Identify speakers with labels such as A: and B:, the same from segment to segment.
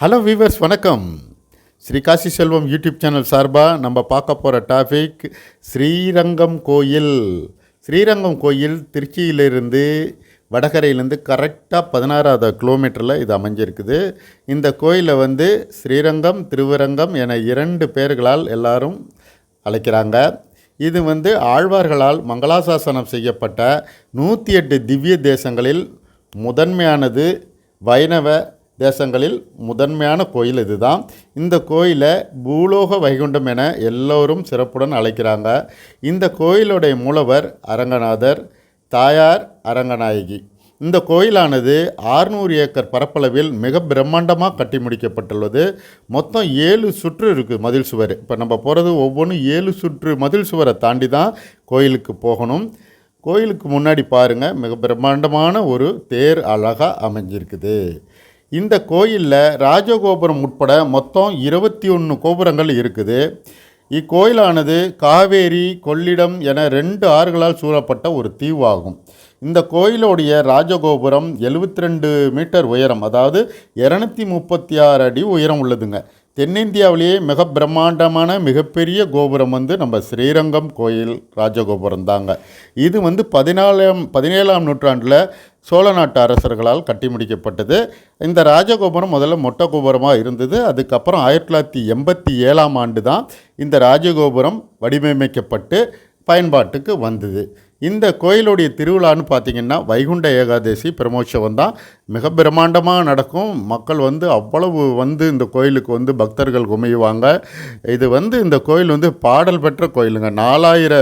A: Hello viewers வணக்கம். Sri Kasi Selvam YouTube channel சார்பாக நம்ம பார்க்க போகிற டாபிக் ஸ்ரீரங்கம் கோயில். ஸ்ரீரங்கம் கோயில் திருச்சியிலிருந்து வடகரையிலேருந்து கரெக்டாக பதினாறாவது கிலோமீட்டரில் இது அமைஞ்சிருக்குது. இந்த கோயிலை வந்து ஸ்ரீரங்கம் திருவரங்கம் என இரண்டு பேர்களால் எல்லாரும் அழைக்கிறாங்க. இது வந்து ஆழ்வார்களால் மங்களாசாசனம் செய்யப்பட்ட நூற்றி எட்டு திவ்ய தேசங்களில் முதன்மையானது வைணவ தேசங்களில் முதன்மையான கோயில் இதுதான். இந்த கோயிலை பூலோக வைகுண்டம் என எல்லோரும் சிறப்புடன் அழைக்கிறாங்க. இந்த கோயிலுடைய மூலவர் அரங்கநாதர் தாயார் அரங்கநாயகி. இந்த கோயிலானது ஆறுநூறு ஏக்கர் பரப்பளவில் மிக பிரம்மாண்டமாக கட்டி முடிக்கப்பட்டுள்ளது. மொத்தம் ஏழு சுற்று இருக்குது மதில் சுவர். இப்போ நம்ம போகிறது ஒவ்வொன்றும் ஏழு சுற்று மதில் சுவரை தாண்டி தான் கோயிலுக்கு போகணும். கோயிலுக்கு முன்னாடி பாருங்கள் மிக பிரம்மாண்டமான ஒரு தேர் அழகாக அமைஞ்சிருக்குது. இந்த கோயிலில் ராஜகோபுரம் உட்பட மொத்தம் இருபத்தி ஒன்று கோபுரங்கள் இருக்குது. இக்கோயிலானது காவேரி கொள்ளிடம் என ரெண்டு ஆறுகளால் சூழப்பட்ட ஒரு தீவாகும். இந்த கோயிலுடைய ராஜகோபுரம் எழுபத்தி ரெண்டு மீட்டர் உயரம் அதாவது இரநூத்தி முப்பத்தி ஆறு அடி உயரம் உள்ளதுங்க. தென்னிந்தியாவிலேயே மிக பிரம்மாண்டமான மிகப்பெரிய கோபுரம் வந்து நம்ம ஸ்ரீரங்கம் கோயில் ராஜகோபுரம் தாங்க. இது வந்து பதினாலாம் பதினேழாம் நூற்றாண்டில் சோழ நாட்டு அரசர்களால் கட்டி முடிக்கப்பட்டது. இந்த ராஜகோபுரம் முதல்ல மொட்டை கோபுரமாக இருந்தது. அதுக்கப்புறம் ஆயிரத்தி தொள்ளாயிரத்தி எண்பத்தி ஏழாம் ஆண்டு தான் இந்த ராஜகோபுரம் வடிவமைக்கப்பட்டு பயன்பாட்டுக்கு வந்தது. இந்த கோயிலுடைய திருவிழான்னு பார்த்தீங்கன்னா வைகுண்ட ஏகாதசி பிரமோற்சவம் தான். மிக பிரம்மாண்டமாக நடக்கும். மக்கள் வந்து அவ்வளவு வந்து இந்த கோயிலுக்கு வந்து பக்தர்கள் குமையுவாங்க. இது வந்து இந்த கோயில் வந்து பாடல் பெற்ற கோயிலுங்க. நாலாயிர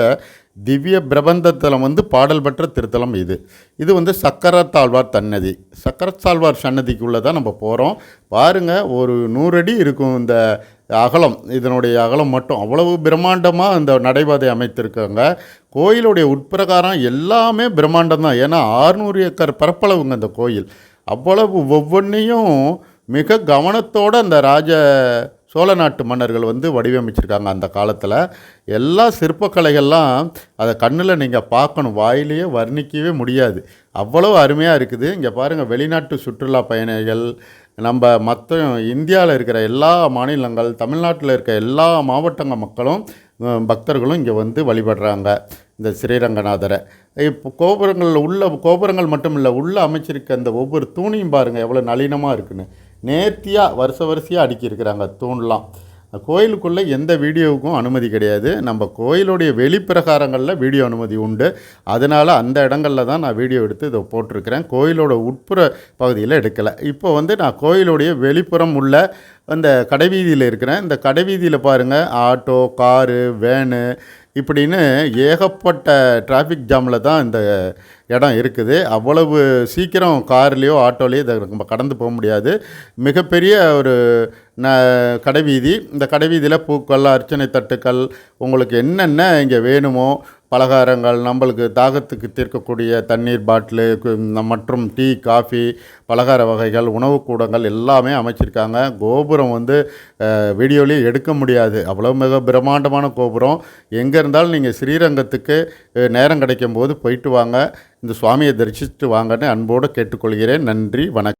A: திவ்ய பிரபந்தத்தலம் வந்து பாடல் பெற்ற திருத்தலம் இது. இது வந்து சக்கரத்தாழ்வார் தன்னதி சக்கரத்தாழ்வார் சன்னதிக்குள்ளே தான் நம்ம போகிறோம். பாருங்கள் ஒரு நூறடி இருக்கும் இந்த அகலம் இதனுடைய அகலம் மட்டும். அவ்வளவு பிரம்மாண்டமாக இந்த நடைபாதை அமைத்திருக்காங்க. கோயிலுடைய உட்பிரகாரம் எல்லாமே பிரம்மாண்டம் தான். ஏன்னா ஆறுநூறு ஏக்கர் பரப்பளவுங்க இந்த கோயில். அவ்வளவு ஒவ்வொன்றையும் மிக கவனத்தோடு அந்த ராஜ சோழ நாட்டு மன்னர்கள் வந்து வடிவமைச்சிருக்காங்க அந்த காலத்தில். எல்லா சிற்பக்கலைகள்லாம் அதை கண்ணில் நீங்கள் பார்க்கணும். வாயிலேயே வர்ணிக்கவே முடியாது. அவ்வளோ அருமையாக இருக்குது. இங்கே பாருங்கள் வெளிநாட்டு சுற்றுலா பயணிகள் நம்ம மற்ற இந்தியாவில் இருக்கிற எல்லா மாநிலங்கள் தமிழ்நாட்டில் இருக்க எல்லா மாவட்டங்க மக்களும் பக்தர்களும் இங்கே வந்து வழிபடுறாங்க இந்த ஸ்ரீரங்கநாதரை. இப்போ கோபுரங்களில் உள்ள கோபுரங்கள் மட்டும் இல்லை உள்ளே அமைச்சிருக்க அந்த ஒவ்வொரு தூணியும் பாருங்கள் எவ்வளோ நளினமாக இருக்குன்னு. நேர்த்தியாக வருஷ வரிசையாக அடுக்கியிருக்கிறாங்க தூண்லாம். கோயிலுக்குள்ளே எந்த வீடியோவுக்கும் அனுமதி கிடையாது. நம்ம கோயிலுடைய வெளிப்பிரகாரங்களில் வீடியோ அனுமதி உண்டு. அதனால் அந்த இடங்களில் தான் நான் வீடியோ எடுத்து இதை போட்டிருக்கிறேன். கோயிலோட உட்புற பகுதியில் எடுக்கலை. இப்போ வந்து நான் கோயிலுடைய வெளிப்புறம் உள்ள அந்த கடைவீதியில் இருக்கிறேன். இந்த கடைவீதியில் பாருங்கள் ஆட்டோ காரு வேனு இப்படின்னு ஏகப்பட்ட டிராஃபிக் ஜாமில் தான் இந்த இடம் இருக்குது. அவ்வளவு சீக்கிரம் கார்லேயோ ஆட்டோலேயோ இதை நம்ம கடந்து போக முடியாது. மிகப்பெரிய ஒரு ந கடைவீதி. இந்த கடைவீதியில் பூக்கள் அர்ச்சனை தட்டுக்கள் உங்களுக்கு என்னென்ன இங்கே வேணுமோ பலகாரங்கள் நம்மளுக்கு தாகத்துக்கு தீர்க்கக்கூடிய தண்ணீர் பாட்டிலு மற்றும் டீ காஃபி பலகார வகைகள் உணவு கூடங்கள் எல்லாமே அமைச்சிருக்காங்க. கோபுரம் வந்து அஹ், வீடியோலேயே எடுக்க முடியாது. அவ்வளோ மிக பிரம்மாண்டமான கோபுரம். எங்கே இருந்தாலும் நீங்கள் ஸ்ரீரங்கத்துக்கு நேரம் கிடைக்கும் போது போயிட்டு வாங்க. இந்த சுவாமியை தரிசிச்சுட்டு வாங்கன்னு அன்போடு கேட்டுக்கொள்கிறேன். நன்றி வணக்கம்.